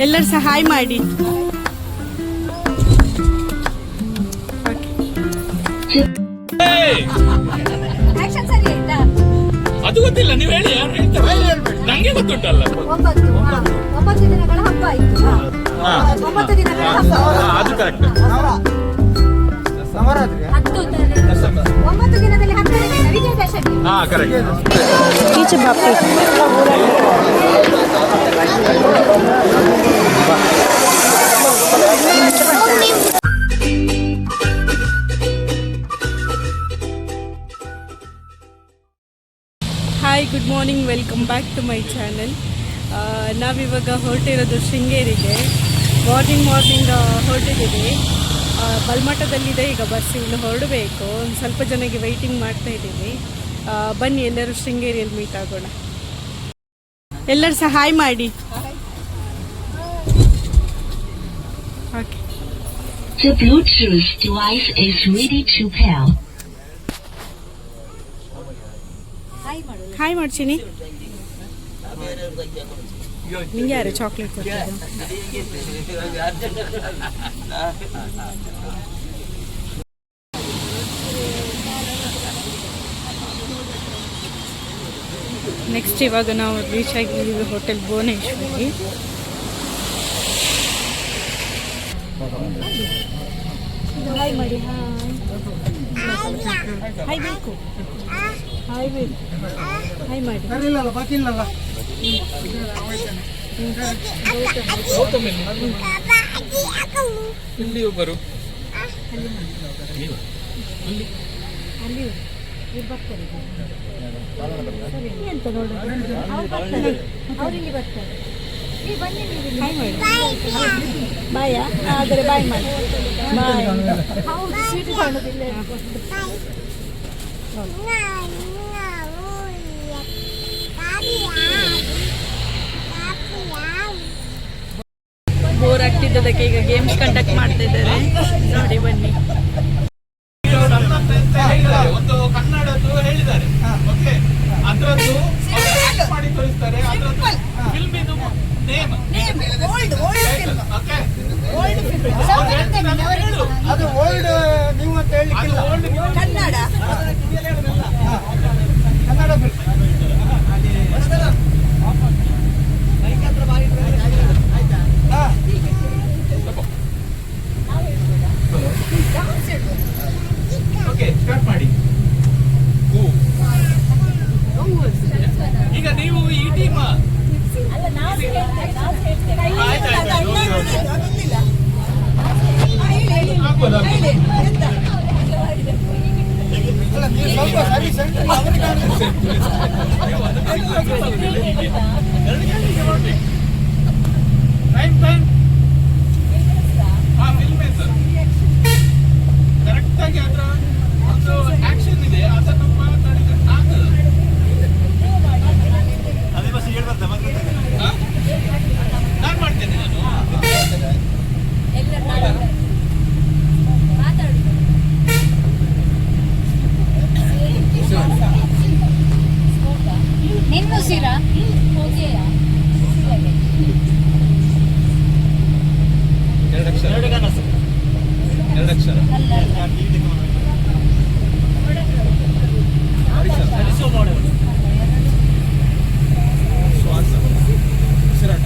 ಎಲ್ಲರೂ ಸಹಾಯ ಮಾಡಿ. ಅದು ಗೊತ್ತಿಲ್ಲ ನೀವು ಹೇಳಿ ಯಾರು ಹೇಳ್ತಾರೆ? ನಂಗೆ ಗೊತ್ತುಂಟಲ್ಲ. ಒಂಬತ್ತು ಹಾ. ದಿನಗಳ ಹಬ್ಬ ಆಯ್ತು. ಒಂಬತ್ತು ದಿನಗಳ ಹಬ್ಬ. ಹಾ, ಅದು ಕರೆಕ್ಟ್ ಹತ್ತು ದಿನ- ಒಂಬತ್ತು ದಿನದಲ್ಲಿ ಹತ್ತನೇ ದಿನ ವಿಜಯದಶಮಿ. ಹಾ ಕರೆಕ್ಟ್ ಈಚೆ ಬಾಪಿ hi good morning welcome back to my channel ನಾವಿವಾಗ ಹೊರಟಿರೋದು ಶೃಂಗೇರಿಗೆ. Morning morning ಹೊರಟಿದ್ದೀವಿ. ಬಲ್ಮಠದಲ್ಲಿದೆ, ಈಗ ಬಸ್ ಇಲ್ಲಿ ಹೊರಡಬೇಕು. ಒಂದು ಸ್ವಲ್ಪ ಜನಕ್ಕೆ ವೆಯ್ಟಿಂಗ್ ಮಾಡ್ತಾ ಇದ್ದೀವಿ. ಬನ್ನಿ, ಎಲ್ಲರೂ ಶೃಂಗೇರಿಯಲ್ಲಿ ಮೀಟ್ ಆಗೋಣ. ಎಲ್ಲರೂ ಸಹಾಯ ಮಾಡಿ. Okay The Bluetooth device is ready to pair. Hi ಮಾಡು ಹಾಯ್ ಮಾಡ್ತೀನಿ ನಿಂಗೆ ಯಾರು ಚಾಕ್ಲೇಟ್ ಕೊಡ್ತಿದ್ದು? ನೆಕ್ಸ್ಟ್ ಇವಾಗ ನಾವು ರೀಚ್ ಆಗಿದ್ದೀವಿ ಹೋಟೆಲ್ ಭುವನೇಶ್ವರಿ. ಹಾಯ್ ಮಾಡಿ ಹಾಯ್ ಬೇಕು ಹಾಯ್ ಬೇಕು ಹಾಯ್ ಮಾಡಿ ಇಲ್ಲಿ ಒಬ್ಬರು ಅಲ್ಲಿ ಎಂತ ನೋಡೋದು? ಅವ್ರು ಬರ್ತಾರೆ. ಅವ್ರಿಲ್ಲಿ ಬರ್ತಾರೆ. ನೀವು ಬನ್ನಿ ನೀವು ಇಲ್ಲಿ. ಹಾಯ್ ಮಾಡಿ ಬಾಯ ಆದರೆ ಬಾಯ್ ಮಾಡಿ ಬಾಯ್ ಹೌದು ಸೀಟು ಕಾಣುದಿಲ್ಲ ಬೋರ್ ಆಗ್ತಿದ್ದದಕ್ಕೆ ಈಗ ಗೇಮ್ಸ್ ಕಂಡಕ್ಟ್ ಮಾಡ್ತಾ ಇದ್ದಾರೆ. ನೋಡಿ ಬನ್ನಿ. ಒಂದು ಕನ್ನಡದ್ದು ಹೇಳಿದ್ದಾರೆ. ಓಕೆ ಅದರದ್ದು ಮಾಡಿ ತೋರಿಸ್ತಾರೆ. ಅದರದ್ದು ಫಿಲ್ಮ್ ಇದು ನೇಮ್ ಓಕೆ ಅದು ಓಲ್ಡ್ ನೀವು ಅಂತ ಹೇಳಿ ಕನ್ನಡ. ಕನ್ನಡ ಓಕೆ ಸ್ಟಾರ್ಟ್ ಮಾಡಿ ಹೂ. ಈಗ ನೀವು ಈ ಟೀಮ್ ಅಲ್ಲ, ನೀವು ಸ್ವಲ್ಪ ಸರಿ ಸೆಂಟ್ರಿಗೆ ಅವ್ರಿಗೆ ಕಾಣಿಸಿ. ಟೈಮ್ ಟೈಮ್ ಹಾ ಫಿಲ್ಮ್ ಸರ್ ಕರೆಕ್ಟ್ ಆಗಿ ಅದರ ಒಂದು ಆಕ್ಷನ್ ಇದೆ ಅದನ್ನು ಮಾತಾಡಿದ್ರೆ ಸಾಕು ಹಾ? ನಾನ್ ಮಾಡ್ತೇನೆ ನಾನು ನಿನ್ನು ಸಿರ ಎರಡು ಅಕ್ಷರ ಎರಡು ಅಕ್ಷರ ಶ್ವಾಸ ಉಸಿರಾಟ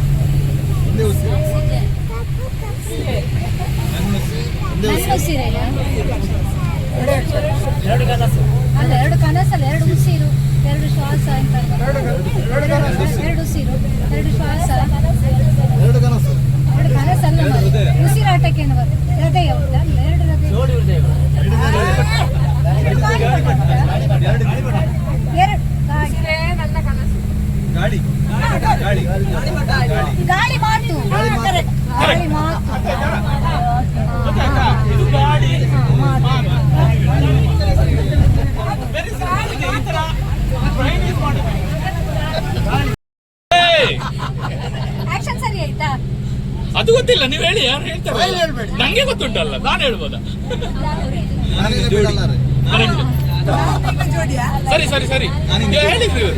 ಒಂದೇ ಉಸಿರು ನನ್ನ ಉಸಿರು ನನ್ನ ಸೀರೆಯ ಅಲ್ಲ ಎರಡು ಕನಸಲ್ಲ ಎರಡು ಉಸಿರು ಎರಡು ಶ್ವಾಸ ಅಂತ ಎರಡು ಉಸಿರು ಎರಡು ಶ್ವಾಸ ಎರಡು ಕನಸು ಎರಡು ಕನಸಲ್ಲ ಮಾರ್ರೆ. ಉಸಿರಾಟಕ್ಕೆ ಏನು ಬರ್ತದೆ ಹೃದಯ ಉಂಟಾ ಎರಡು ಹೃದಯ ಎರಡು ಗಾಳಿ ಎರಡು ಗಾಳಿ ಗಾಡಿ ಗಾಡಿ ಗಾಳಿ ಮಾತು ಗಾಳಿ ಮಾತು ಮತ್ತೆ ಅಕ್ಕ, ಇದು ಗಾಡಿ ಮಾತು ವೆರಿ ಸಿಂಪಲ್ ಈ ತರ ಟ್ರೈನ್ ಯೂಸ್ ಮಾಡಬೇಕು ಏಯ್! ಆಕ್ಷನ್ ಸರಿ ಆಯ್ತಾ? ಅದು ಗೊತ್ತಿಲ್ಲ ನೀವು ಹೇಳಿ ಯಾರು ಹೇಳ್ತಾರೆ. ನಂಗೆ ಗೊತ್ತುಂಟಲ್ಲ ನಾನು ಹೇಳ್ಬೋದಾ. ಸರಿ ಸರಿ ಸರಿ. ನಾನಿನ್ನು ನೀವು ಹೇಳಿ ಇವ್ರು.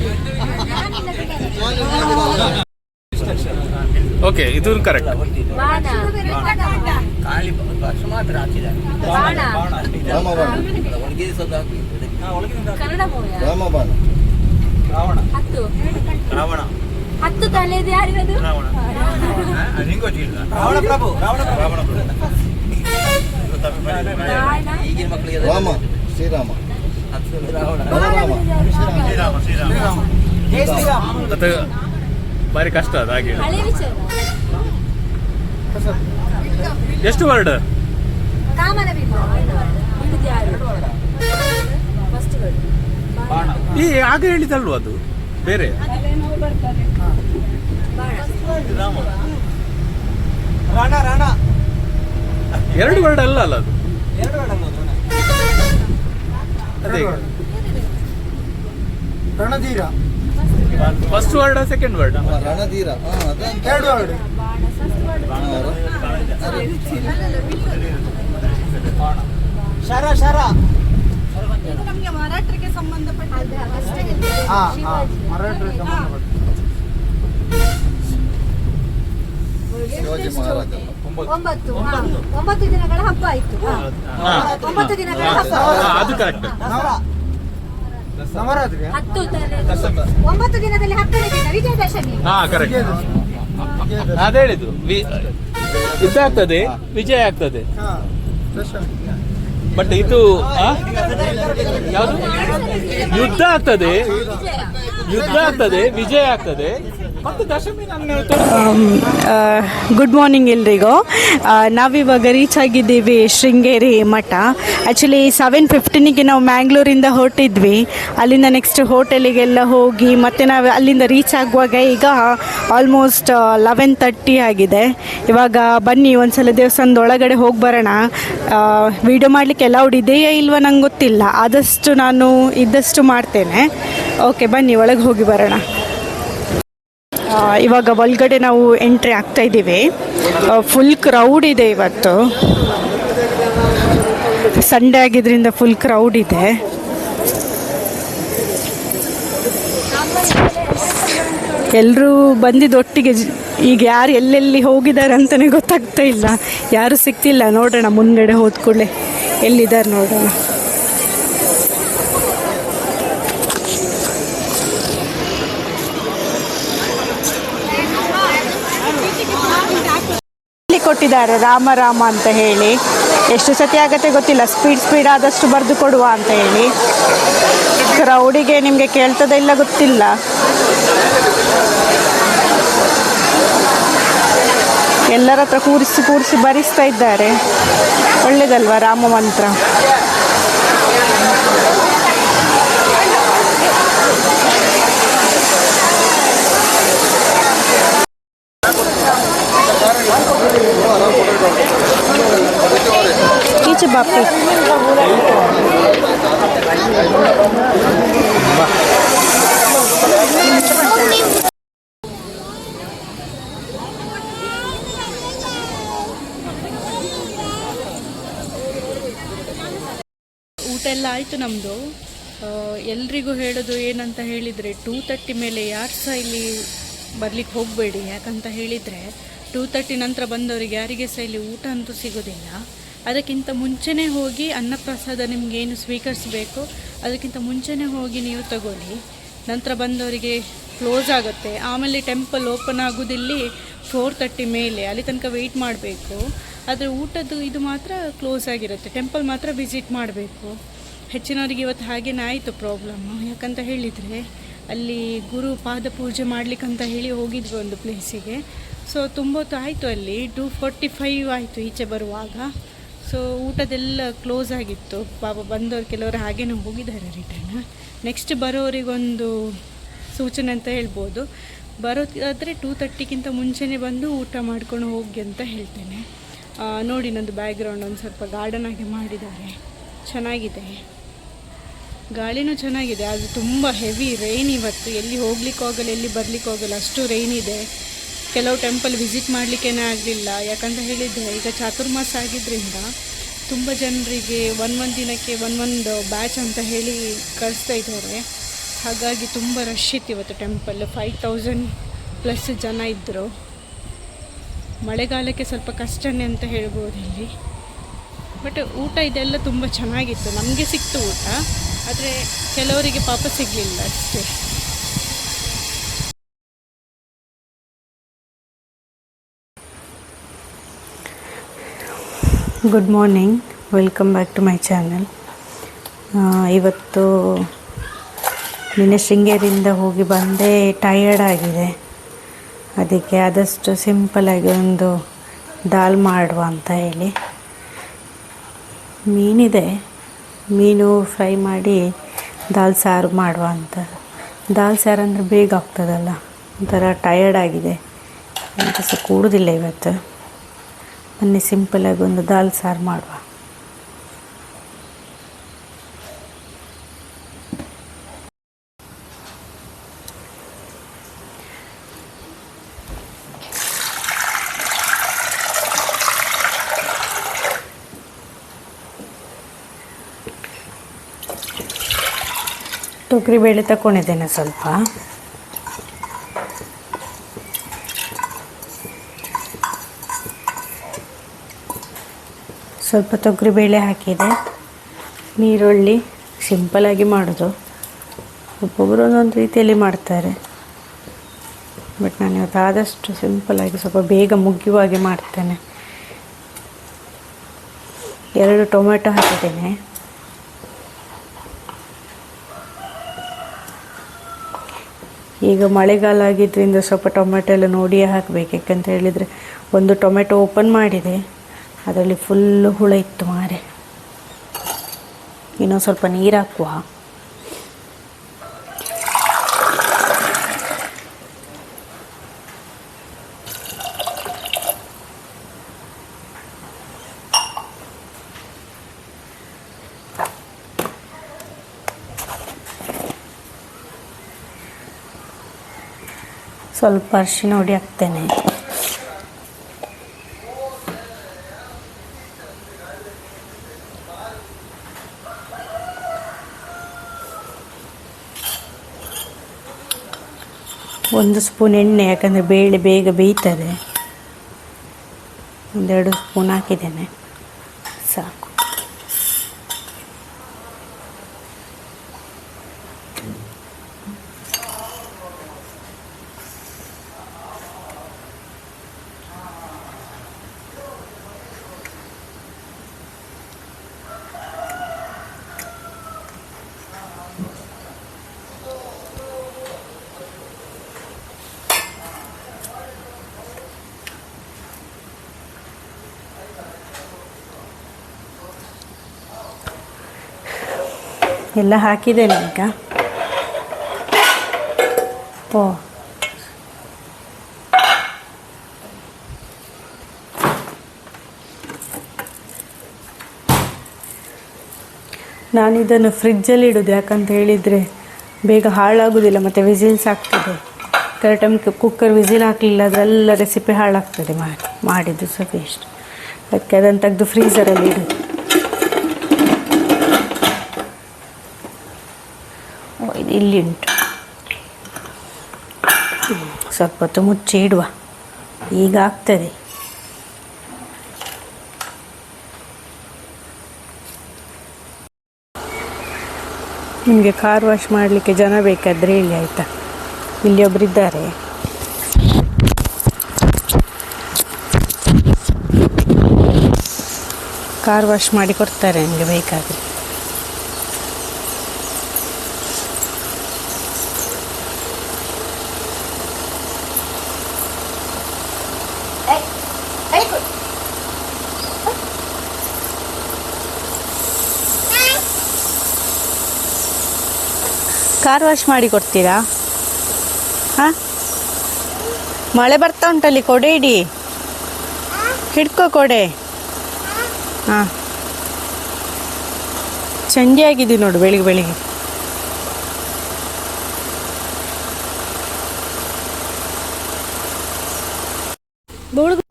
ನಾನಿನ್ನ ಬಿಡಲ್ಲ. ಜೋಲಿ ಬಿಡಲ್ಲ. ಓಕೆ ಇದು ಕರೆಕ್ಟ್ ಕಾಳಿ ಭಾಷೆ ಮಾತ್ರ ಹಾಕಿದ್ದಾರೆ. ರಾವಣ. ರಾಮಬಾಣ ಹತ್ತು ತಲೆ ಇದೆ ತಲೆದು ಯಾರಿಗದು ರಾವಣ. ಪ್ರಭು ರಾವಣ ಈಗಿನ ಮಕ್ಕಳಿಗೆ ರಾಮ ಶ್ರೀರಾಮ. ಬಾರಿ ಕಷ್ಟ ಅದು ಹಾಗೆ. ಹಳೆ ವಿಚಾರ. ಎಷ್ಟು ವರ್ಡ್? ಕಾಮನ ಬಿಂಬ ಬಿಡುದು ಯಾರು? ಫಸ್ಟ್ ಈ ಆಗ ಹೇಳಿದಲ್ವ ಅದು? ಬೇರೆ? ಬಾಣ ರಾಣ ರಾಣ. ಎರಡು ವರ್ಡ್ ಅಲ್ಲ ಅಲ್ಲ ಅದು. Ranadheera. First word second word Ranadheera. ಬಾಣ ಫಸ್ಟ್ ಶರ. ನಮಗೆ ಮರಾಠರಿಗೆ ಸಂಬಂಧಪಟ್ಟ ಮರಾಠರಿಗೆ ಸಂಬಂಧಪಟ್ಟ ಒಂಬತ್ತು. ದಿನಗಳ ಹಬ್ಬ ಆಯ್ತು. ಒಂಬತ್ತು ದಿನಗಳ ಹಬ್ಬ. ಅದು ಕರೆಕ್ಟ್ ನವರಾತ್ರಿ. ಹತ್ತು ತಲೆ ಒಂಬತ್ತು ದಿನದಲ್ಲಿ ಹತ್ತನೇ ದಿನ. ವಿಜಯದಶಮಿ. ಹಾ ಕರೆಕ್ಟ್ ಅದೇ ಹೇಳಿದ್ದು. ಇದಾಗ್ತದೆ. ವಿಜಯ ಆಗ್ತದೆ. ದಶಮಿ. ಬಟ್ ಇದು? ಯಾವುದು? ಯುದ್ಧ ಆಗ್ತದೆ. ಯುದ್ಧ ಆಗ್ತದೆ ವಿಜಯ ಆಗ್ತದೆ. ಗುಡ್ ಮಾರ್ನಿಂಗ್ ಎಲ್ರಿಗೂ. ಆ, ನಾವಿವಾಗ ರೀಚ್ ಆಗಿದ್ದೀವಿ ಶೃಂಗೇರಿ ಮಠ. ಆ್ಯಕ್ಚುಲಿ ಸೆವೆನ್ ಫಿಫ್ಟೀನಿಗೆ ನಾವು ಮ್ಯಾಂಗ್ಳೂರಿಂದ ಹೊರಟಿದ್ವಿ. ಅಲ್ಲಿಂದ ನೆಕ್ಸ್ಟ್ ಹೋಟೆಲಿಗೆಲ್ಲ ಹೋಗಿ ಮತ್ತೆ ನಾವು ಅಲ್ಲಿಂದ ರೀಚ್ ಆಗುವಾಗ ಈಗ ಆಲ್ಮೋಸ್ಟ್ ಲೆವೆನ್ ತರ್ಟಿ ಆಗಿದೆ. ಇವಾಗ ಬನ್ನಿ ಒಂದ್ಸಲ ದೇವಸ್ಥಾನದ ಒಳಗಡೆ ಹೋಗಿ ಬರೋಣ. ವಿಡಿಯೋ ಮಾಡಲಿಕ್ಕೆ ಅಲೌಡ್ ಇದೆಯಾ ಇಲ್ವಾ ನಂಗೆ ಗೊತ್ತಿಲ್ಲ. ಆದಷ್ಟು ನಾನು ಇದ್ದಷ್ಟು ಮಾಡ್ತೇನೆ. ಓಕೆ ಬನ್ನಿ ಒಳಗೆ ಹೋಗಿ ಬರೋಣ. ಇವಾಗ ಒಳಗಡೆ ನಾವು ಎಂಟ್ರಿ ಆಗ್ತಾ ಇದ್ದೀವಿ. ಫುಲ್ ಕ್ರೌಡ್ ಇದೆ ಇವತ್ತು. ಸಂಡೇ ಆಗಿದ್ರಿಂದ ಫುಲ್ ಕ್ರೌಡ್ ಇದೆ. ಎಲ್ಲರೂ ಬಂದಿದ್ದು ಒಟ್ಟಿಗೆ ಜ- ಈಗ ಯಾರು ಎಲ್ಲೆಲ್ಲಿ ಹೋಗಿದ್ದಾರೆ ಅಂತಲೇ ಗೊತ್ತಾಗ್ತಾ ಇಲ್ಲ. ಯಾರು ಸಿಗ್ತಿಲ್ಲ ನೋಡೋಣ ಮುಂದೆಡೆ ಹೋದ ಕೂಡಲೇ ಎಲ್ಲಿದ್ದಾರೆ ನೋಡೋಣ. ಕೊಟ್ಟಿದ್ದಾರೆ, ರಾಮ ರಾಮ ಅಂತ ಹೇಳಿ. ಎಷ್ಟು ಸತಿ ಆಗತ್ತೆ ಗೊತ್ತಿಲ್ಲ ಸ್ಪೀಡ್ ಸ್ಪೀಡ್ ಆದಷ್ಟು ಬರೆದು ಕೊಡುವ ಅಂತ ಹೇಳಿ. ಕ್ರೌಡಿಗೆ ನಿಮಗೆ ಕೇಳ್ತದ ಇಲ್ಲ ಗೊತ್ತಿಲ್ಲ. ಎಲ್ಲರ ಹತ್ರ ಕೂರಿಸಿ ಕೂರಿಸಿ ಬರಿಸ್ತಾ ಇದ್ದಾರೆ. ಒಳ್ಳೇದಲ್ವಾ ರಾಮ ಮಂತ್ರ? ಈಚೆ ಊಟ ಎಲ್ಲ ಆಯಿತು ನಮ್ಮದು ಎಲ್ರಿಗೂ ಹೇಳೋದು ಏನಂತ ಹೇಳಿದರೆ ಟೂ ತರ್ಟಿ ಮೇಲೆ ಯಾರು ಸಹ ಇಲ್ಲಿ ಬರ್ಲಿಕ್ಕೆ ಹೋಗಬೇಡಿ ಯಾಕಂತ ಹೇಳಿದರೆ ಟೂ ತರ್ಟಿ ನಂತರ ಬಂದವರಿಗೆ ಯಾರಿಗೆ ಸಹ ಇಲ್ಲಿ ಊಟ ಅಂತೂ ಸಿಗೋದಿಲ್ಲ. ಅದಕ್ಕಿಂತ ಮುಂಚೆನೇ ಹೋಗಿ ಅನ್ನಪ್ರಸಾದ ನಿಮಗೇನು ಸ್ವೀಕರಿಸಬೇಕು, ಅದಕ್ಕಿಂತ ಮುಂಚೆನೇ ಹೋಗಿ ನೀವು ತಗೊಳ್ಳಿ. ನಂತರ ಬಂದವರಿಗೆ ಕ್ಲೋಸ್ ಆಗುತ್ತೆ. ಆಮೇಲೆ ಟೆಂಪಲ್ ಓಪನ್ ಆಗೋದಿಲ್ಲಿ ಫೋರ್ ತರ್ಟಿ ಮೇಲೆ, ಅಲ್ಲಿ ತನಕ ವೆಯ್ಟ್ ಮಾಡಬೇಕು. ಆದರೆ ಊಟದ್ದು ಇದು ಮಾತ್ರ ಕ್ಲೋಸ್ ಆಗಿರುತ್ತೆ. ಟೆಂಪಲ್ ಮಾತ್ರ ವಿಸಿಟ್ ಮಾಡಬೇಕು. ಹೆಚ್ಚಿನವರಿಗೆ ಇವತ್ತು ಹಾಗೇನೇ ಆಯಿತು ಪ್ರಾಬ್ಲಮ್ಮು ಯಾಕಂತ ಹೇಳಿದರೆ, ಅಲ್ಲಿ ಗುರು ಪಾದ ಪೂಜೆ ಮಾಡ್ಲಿಕ್ಕಂತ ಹೇಳಿ ಹೋಗಿದ್ವಿ ಒಂದು ಪ್ಲೇಸಿಗೆ ಸೊ ತುಂಬ ಹೊತ್ತು ಆಯಿತು ಅಲ್ಲಿ. ಟು ಫೋರ್ಟಿ ಫೈವ್ ಆಯಿತು ಈಚೆ ಬರುವಾಗ. ಸೊ ಊಟದೆಲ್ಲ ಕ್ಲೋಸ್ ಆಗಿತ್ತು. ಪಾಪ ಬಂದವರು ಕೆಲವರು ಹಾಗೇನು ಹೋಗಿದ್ದಾರೆ ರಿಟರ್ನ್ ನೆಕ್ಸ್ಟ್ ಬರೋರಿಗೊಂದು ಸೂಚನೆ ಅಂತ ಹೇಳ್ಬೋದು. ಬರೋದಾದರೆ ಟೂ ತರ್ಟಿಗಿಂತ ಮುಂಚೆನೇ ಬಂದು ಊಟ ಮಾಡ್ಕೊಂಡು ಹೋಗಿ ಅಂತ ಹೇಳ್ತೇನೆ. ನೋಡಿ ನಂದು ಬ್ಯಾಕ್ಗ್ರೌಂಡ್ ಒಂದು ಸ್ವಲ್ಪ ಗಾರ್ಡನ್ ಆಗಿ ಮಾಡಿದ್ದಾರೆ. ಚೆನ್ನಾಗಿದೆ. ಗಾಳಿನೂ ಚೆನ್ನಾಗಿದೆ ಅದು ತುಂಬ ಹೆವಿ ರೈನ್ ಇವತ್ತು. ಎಲ್ಲಿ ಹೋಗ್ಲಿಕ್ಕೆ ಹೋಗಲ್ಲ ಎಲ್ಲಿ ಬರ್ಲಿಕ್ಕೆ ಹೋಗಲ್ಲ ಅಷ್ಟು ರೈನ್ ಇದೆ. ಕೆಲವು ಟೆಂಪಲ್ ವಿಸಿಟ್ ಮಾಡಲಿಕ್ಕೇನೆ ಆಗಲಿಲ್ಲ. ಯಾಕಂತ ಹೇಳಿದರೆ ಈಗ ಚಾತುರ್ಮಾಸ ಆಗಿದ್ದರಿಂದ ತುಂಬ ಜನರಿಗೆ ಒಂದು ಒಂದು ದಿನಕ್ಕೆ ಒಂದೊಂದು ಬ್ಯಾಚ್ ಅಂತ ಹೇಳಿ ಕಳಿಸ್ತಾ ಇದ್ದಾರೆ. ಹಾಗಾಗಿ ತುಂಬ ರಶ್ ಇತ್ತು ಇವತ್ತು ಟೆಂಪಲ್ ಫೈವ್ ತೌಸಂಡ್ ಪ್ಲಸ್ ಜನ ಇದ್ದರು ಮಳೆಗಾಲಕ್ಕೆ ಸ್ವಲ್ಪ ಕಷ್ಟನೇ ಅಂತ ಹೇಳ್ಬೋದು ಇಲ್ಲಿ. ಬಟ್ ಊಟ ಇದೆಲ್ಲ ತುಂಬ ಚೆನ್ನಾಗಿತ್ತು. ನಮಗೆ ಸಿಕ್ತು ಊಟ. ಆದರೆ ಕೆಲವರಿಗೆ ಪಾಪ ಸಿಗಲಿಲ್ಲ ಅಷ್ಟೇ. Good morning welcome back to my channel ಇವತ್ತು ನಿನ್ನೆ ಶೃಂಗೇರಿಯಿಂದ ಹೋಗಿ ಬಂದೆ ಟಯರ್ಡ್ ಆಗಿದೆ. ಅದಕ್ಕೆ ಆದಷ್ಟು ಸಿಂಪಲಾಗಿ ಒಂದು ದಾಲ್ ಮಾಡುವ ಅಂತ ಹೇಳಿ. ಮೀನಿದೆ. ಮೀನು ಫ್ರೈ ಮಾಡಿ ದಾಲ್ ಸಾರು ಮಾಡುವ ಅಂತ. ದಾಲ್ ಸಾರು ಅಂದರೆ ಬೇಗ ಆಗ್ತದಲ್ಲ. ಒಂಥರ ಟಯರ್ಡ್ ಆಗಿದೆ. ಅಂತ ಸಹ ಕೂಡುದಿಲ್ಲ ಇವತ್ತು. ಬನ್ನಿ ಸಿಂಪಲಾಗಿ ಒಂದು ದಾಲ್ ಸಾರು ಮಾಡುವ. ತೊಗರಿಬೇಳೆ ತಗೊಂಡಿದ್ದೇನೆ ಸ್ವಲ್ಪ. ಸ್ವಲ್ಪ ತೊಗರಿಬೇಳೆ ಹಾಕಿದೆ. ನೀರುಳ್ಳಿ ಸಿಂಪಲಾಗಿ ಮಾಡೋದು. ಒಬ್ಬೊಬ್ಬರು ಒಂದೊಂದು ರೀತಿಯಲ್ಲಿ ಮಾಡ್ತಾರೆ. ಬಟ್ ನಾನು ಇವತ್ತು ಆದಷ್ಟು ಸಿಂಪಲಾಗಿ ಸ್ವಲ್ಪ ಬೇಗ ಮುಗಿಯುವಾಗೆ ಮಾಡ್ತೇನೆ. ಎರಡು ಟೊಮೆಟೊ ಹಾಕಿದ್ದೇನೆ. ಈಗ ಮಳೆಗಾಲ ಆಗಿದ್ದರಿಂದ ಸ್ವಲ್ಪ ಟೊಮೆಟೊ ಎಲ್ಲ ನೋಡಿಯೇ ಹಾಕಬೇಕು. ಯಾಕಂತ ಹೇಳಿದರೆ ಒಂದು ಟೊಮೆಟೊ ಓಪನ್ ಮಾಡಿದೆ. ಅದರಲ್ಲಿ ಫುಲ್ಲು ಹುಳ ಇತ್ತು ಮಾರೆ. ಇನ್ನೊಂದು ಸ್ವಲ್ಪ ನೀರು ಹಾಕುವ. ಸ್ವಲ್ಪ ಅರಿಶಿನ ಹುಡಿ ಹಾಕ್ತೇನೆ. ಒಂದು ಸ್ಪೂನ್ ಎಣ್ಣೆ ಯಾಕಂದರೆ ಬೇಳೆ ಬೇಗ ಬೇಯ್ತದೆ. ಒಂದೆರಡು ಸ್ಪೂನ್ ಹಾಕಿದ್ದೇನೆ. ಸಾಕು. ಎಲ್ಲ ಹಾಕಿದ್ದೇನೆ ಈಗ. ಓ. ನಾನು ಇದನ್ನು ಫ್ರಿಜ್ಜಲ್ಲಿ ಇಡೋದು, ಯಾಕಂತ ಹೇಳಿದರೆ ಬೇಗ ಹಾಳಾಗೋದಿಲ್ಲ, ಮತ್ತು ವಿಸಿಲ್ಸ್ ಆಗ್ತದೆ. ಕರೆಕ್ಟ್ ಟೈಮ್ ಕುಕ್ಕರ್ ವಿಸಿಲ್ ಹಾಕಲಿಲ್ಲ ಅದೆಲ್ಲ ರೆಸಿಪಿ ಹಾಳಾಗ್ತದೆ ಮಾಡಿ ಮಾಡಿದ್ದು ಸ್ವಲ್ಪ ವೇಸ್ಟ್ ಅದಕ್ಕೆ ಅದನ್ನು ತೆಗೆದು ಫ್ರೀಸರಲ್ಲಿ ಇಡೋದು ಓ, ಇದು ಇಲ್ಲಿ ಉಂಟು ಸ್ವಲ್ಪ ಹೊತ್ತು ಮುಚ್ಚಿ ಇಡುವ. ಈಗ ಆಗ್ತದೆ. ನಿಮಗೆ ಕಾರ್ ವಾಶ್ ಮಾಡಲಿಕ್ಕೆ ಜನ ಬೇಕಾದರೆ ಹೇಳಿ ಆಯಿತಾ? ಇಲ್ಲಿ ಒಬ್ಬರಿದ್ದಾರೆ ಕಾರ್ ವಾಶ್ ಮಾಡಿ ಕೊಡ್ತಾರೆ ನಿಮಗೆ ಬೇಕಾದರೆ. ಕಾರ್ ವಾಶ್ ಮಾಡಿ ಕೊಡ್ತೀರಾ? ಹಾಂ? ಮಳೆ ಬರ್ತಾ ಉಂಟಲ್ಲಿ ಕೊಡೆ ಇಡಿ. ಹಿಡ್ಕೊ ಕೊಡೆ. ಹಾಂ. ಚಂಡಿ ಆಗಿದೆ ನೋಡು ಬೆಳಿಗ್ಗೆ ಬೆಳಿಗ್ಗೆ.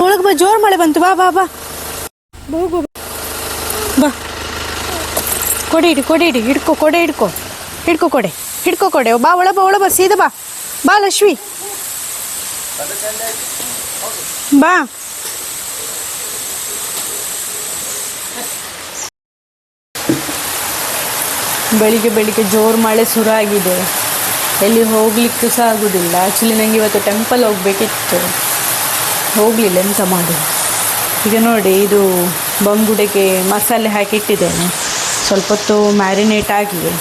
ಒಳಗೆ ಬಾ, ಜೋರು ಮಳೆ ಬಂತು. ಬಾ ಬಾ ಬಾ. ಹೋಗು ಬಾ. ಕೊಡೆ ಇಡಿ ಕೊಡೆ ಇಡಿ. ಹಿಡ್ಕೊ, ಕೊಡೆ ಹಿಡ್ಕೊ. ಹಿಡ್ಕೊ ಕೊಡೆ. ಹಿಡ್ಕೊಕೊಡೆ. ಬಾ ಒಳ ಬಾ ಒಳ ಬಾ, ಸೀದ ಬಾ. ಬಾ, ಲಕ್ಷ್ಮಿ. ಬಾ. ಬೆಳಿಗ್ಗೆ ಬೆಳಿಗ್ಗೆ ಜೋರು ಮಳೆ ಶುರು ಆಗಿದೆ ಎಲ್ಲಿ ಹೋಗ್ಲಿಕ್ಕೆ ಸಹ ಆಗುದಿಲ್ಲ. ಆ್ಯಕ್ಚುಲಿ ನನಗೆ ಇವತ್ತು ಟೆಂಪಲ್ ಹೋಗಬೇಕಿತ್ತು. ಹೋಗಲಿಲ್ಲ, ಎಂತ ಮಾಡಿ ಈಗ ನೋಡಿ, ಇದು ಬಂಗುಡೆಗೆ ಮಸಾಲೆ ಹಾಕಿಟ್ಟಿದ್ದೇನೆ. ಸ್ವಲ್ಪ ಹೊತ್ತು ಮ್ಯಾರಿನೇಟ್ ಆಗಿದೆ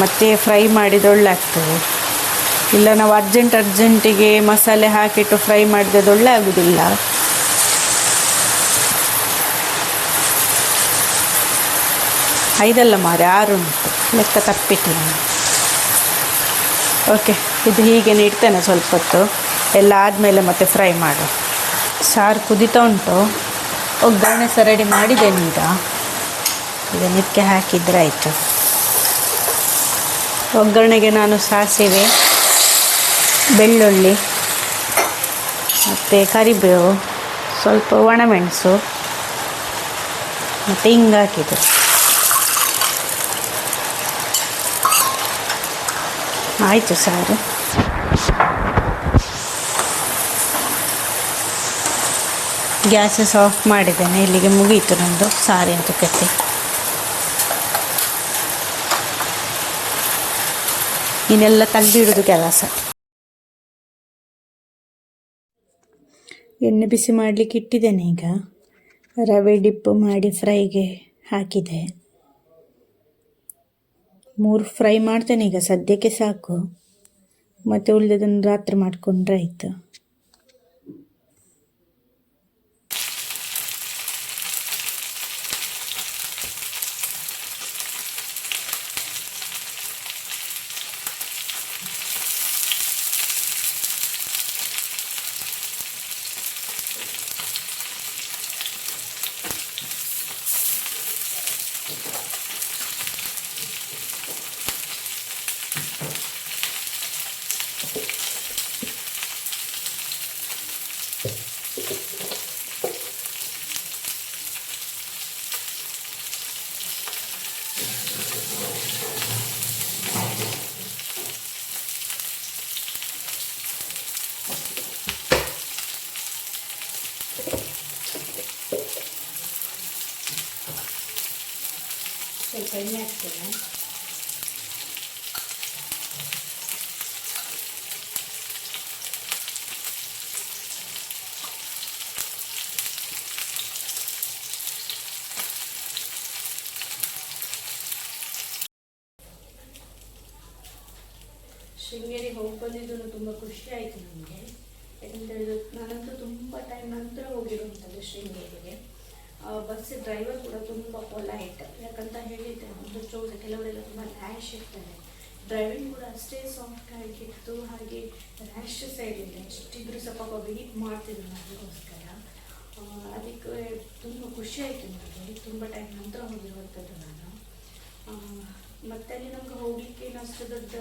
ಮತ್ತೆ ಫ್ರೈ ಮಾಡಿದ ಒಳ್ಳೆ ಆಗ್ತದೆ ಇಲ್ಲ, ನಾವು ಅರ್ಜೆಂಟ್ ಅರ್ಜೆಂಟಿಗೆ ಮಸಾಲೆ ಹಾಕಿಟ್ಟು ಫ್ರೈ ಮಾಡಿದ ಒಳ್ಳೆ ಆಗೋದಿಲ್ಲ ಐದಲ್ಲ ಮಾರೆ ಆರು ಉಂಟು ಲೆಕ್ಕ ತಪ್ಪಿಟ್ಟು ಓಕೆ ಇದು ಹೀಗೆ ಇಡ್ತೇನೆ ಸ್ವಲ್ಪ ಹೊತ್ತು ಎಲ್ಲ ಆದಮೇಲೆ ಮತ್ತೆ ಫ್ರೈ ಮಾಡು ಸಾರು ಕುದೀತಾ ಉಂಟು. ಒಗ್ಗರಣೆ ಸಹ ರೆಡಿ ಮಾಡಿದ್ದೇನೆ ಈಗ ನಿಕ್ಕೆ ಹಾಕಿದ್ರೆ ಆಯಿತು. ಒಗ್ಗರಣೆಗೆ ನಾನು ಸಾಸಿವೆ, ಬೆಳ್ಳುಳ್ಳಿ, ಮತ್ತು ಕರಿಬೇವು, ಸ್ವಲ್ಪ ಒಣಮೆಣಸು, ಮತ್ತು ಹಿಂಗೆ ಹಾಕಿದೆ ಆಯಿತು ಸಾರು. ಗ್ಯಾಸಸ್ ಆಫ್ ಮಾಡಿದ್ದೇನೆ, ಇಲ್ಲಿಗೆ ಮುಗೀತು ಸಾರಿ ಅಂತ ಕತೆ ಇನ್ನೆಲ್ಲ ತೆಗ್ದಿಡೋದು ಕೆಲಸ. ಎಣ್ಣೆ ಬಿಸಿ ಮಾಡಲಿಕ್ಕೆ ಇಟ್ಟಿದ್ದೇನೆ ಈಗ. ರವೆ ಡಿಪ್ಪು ಮಾಡಿ ಫ್ರೈಗೆ ಹಾಕಿದೆ. ಮೂರು ಫ್ರೈ ಮಾಡ್ತೇನೆ ಈಗ, ಸದ್ಯಕ್ಕೆ ಸಾಕು. ಮತ್ತು ಉಳಿದದನ್ನು ರಾತ್ರಿ ಮಾಡಿಕೊಂಡ್ರೆ ಆಯಿತು ಸ್ವಲ್ಪ ಎಣ್ಣೆ ಹಾಕ್ತೇನೆ ಶೃಂಗೇರಿಗೆ ಹೋಗಿ ಬಂದಿದ್ದು ತುಂಬ ಖುಷಿ ಆಯಿತು ನನಗೆ ಯಾಕಂತೇಳಿದ್ರು ನಾನಂತೂ ತುಂಬ ಟೈಮ್ ನಂತರ ಹೋಗಿರುವಂಥದ್ದು ಶೃಂಗೇರಿಗೆ. ಬಸ್ ಡ್ರೈವರ್ ಕೂಡ ತುಂಬ ಪೊಲೈಟ್ ಯಾಕಂತ ಹೇಳಿದ್ದೆ ಒಂದು ಚೋಟ ಕೆಲವರೆಲ್ಲ ತುಂಬ ರ್ಯಾಶ್ ಇರ್ತಾರೆ. ಡ್ರೈವಿಂಗ್ ಕೂಡ ಅಷ್ಟೇ ಸಾಫ್ಟ್ ಆಗಿತ್ತು ಹಾಗೆ ರ್ಯಾಶ್ ಸೈಡ್ ಇದೆ ಎಷ್ಟಿದ್ರು ಸ್ವಲ್ಪ ಬೀಟ್ ಮಾಡ್ತಿದ್ರು ಅದಕ್ಕೋಸ್ಕರ ಅದಕ್ಕೆ ತುಂಬ ಖುಷಿ ಆಯಿತು ನನಗೆ ತುಂಬ ಟೈಮ್ ನಂತರ ಹೋಗಿರುವಂಥದ್ದು ನಾನು. ಮತ್ತೆ ಅಲ್ಲಿ ನಮ್ಗೆ ಹೋಗ್ಲಿಕ್ಕೆ ನಷ್ಟದ ದೊಡ್ಡ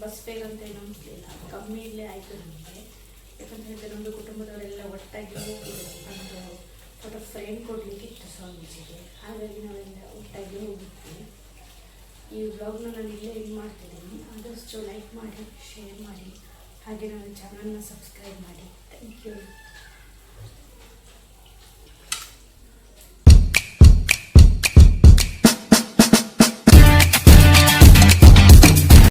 ಬಸ್ ಫೇರ್ ಅಂತ ಏನು ಅನಿಸ್ಲಿಲ್ಲ. ಕಮ್ಮಿ ಇಲ್ಲೇ ಆಯಿತು ನಮಗೆ. ಯಾಕಂತ ಹೇಳಿದ್ರೆ ನಮ್ಮದು ಕುಟುಂಬದವರೆಲ್ಲ ಒಟ್ಟಾಗಿ ಹೋಗಿದ್ರು. ನಮ್ಮದು ಫೋಟೋ ಫ್ರೇಮ್ ಕೊಡಲಿಕ್ಕಿತ್ತು ಸ್ವಾಮೀಜಿಗೆ. ಹಾಗಾಗಿ ನಾವೆಲ್ಲ ಒಟ್ಟಾಗಿ ಹೋಗಿದ್ವಿ. ಈ ವ್ಲಾಗ್ನ ನಾನು ಇಲ್ಲೇ ಇದು ಮಾಡ್ತಿದ್ದೀನಿ. ಆದಷ್ಟು ಲೈಕ್ ಮಾಡಿ ಶೇರ್ ಮಾಡಿ. ಹಾಗೆ ನನ್ನ ಚಾನಲ್ನ ಸಬ್ಸ್ಕ್ರೈಬ್ ಮಾಡಿ. Thank you